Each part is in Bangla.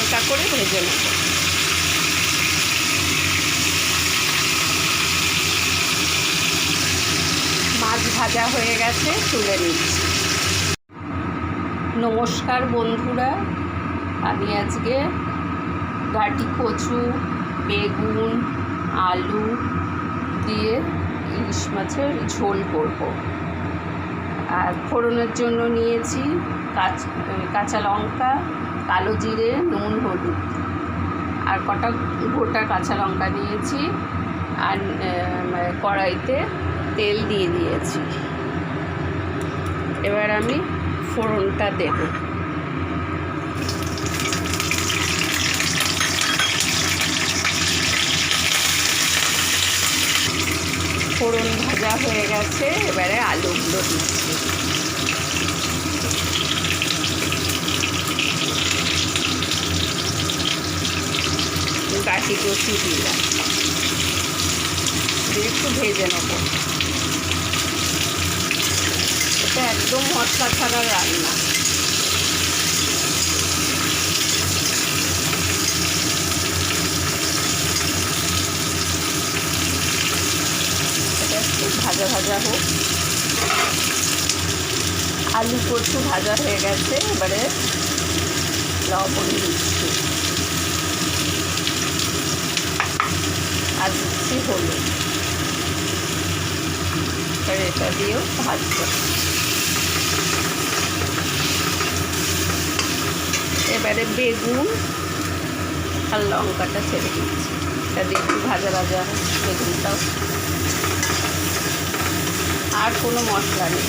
হালকা করে ভেজে নেব। মাছ ভাজা হয়ে গেছে, তুলে নিচ্ছি। নমস্কার বন্ধুরা, আমি আজকে গাটি কচু, বেগুন, আলু দিয়ে ইলিশ মাছের ঝোল করব। আর ফোড়নের জন্য নিয়েছি কাঁচ লঙ্কা কালো জিরে, নুন, হলুদ। আর কটা গোটা কাঁচা লঙ্কা দিয়েছি আর কড়াইতে তেল দিয়ে দিয়েছি। এবার আমি ফোড়নটা দেব। ফোড়ন ভাজা হয়ে গেছে, এবারে আলুগুলো দিচ্ছি। গাঠি কচু দিলাম একটু ভেজে নেব। এটা একদম মশলা ছাড়া রান্না। একটু ভাজা ভাজা হোক। আলু কচু ভাজা হয়ে গেছে, এবারে লবণ দিচ্ছি। দিচ্ছি হলুদ এবার এটা দিয়েও ভাজবো। এবারে বেগুন আর লঙ্কাটা ছেড়ে দিচ্ছি। এটা দিয়ে একটু ভাজা ভাজা বেগুনটাও। আর কোনো মশলা নেই।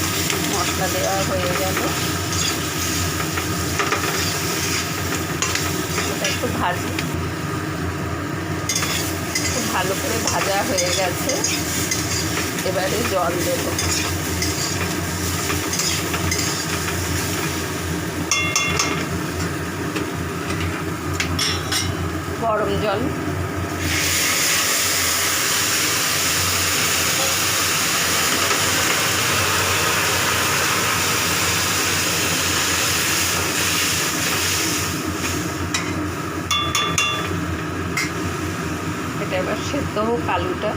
মশলা দেওয়া হয়ে গেল। এটা একটু ভাজি ভালো করে ভাজা হয়ে গেছে। এবারে জল দেব। গরম জল এটা এবার সেদ্ধ হোক আলুটা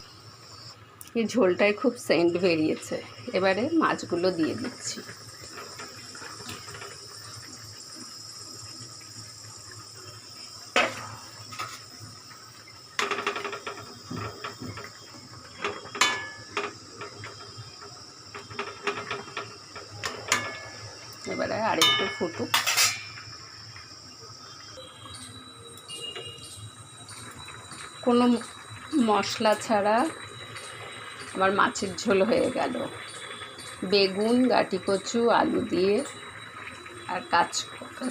এই ঝোলটায় খুব সেন্ট বেরিয়েছে। এবারে মাছগুলো দিয়ে দিচ্ছি। এবারে আরেকটু ফুটুক। কোনো মশলা ছাড়া আমার মাছের ঝোল হয়ে গেল। বেগুন গাটি কচু আলু দিয়ে আর কাঁচ,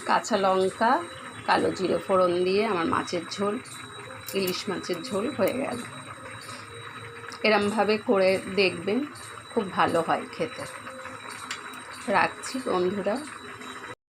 কাঁচা লঙ্কা, কালো জিরে ফোড়ন দিয়ে আমার মাছের ঝোল, ইলিশ মাছের ঝোল হয়ে গেল। এরমভাবে করে দেখবেন, খুব ভালো হয় খেতে। রাখছি বন্ধুরা।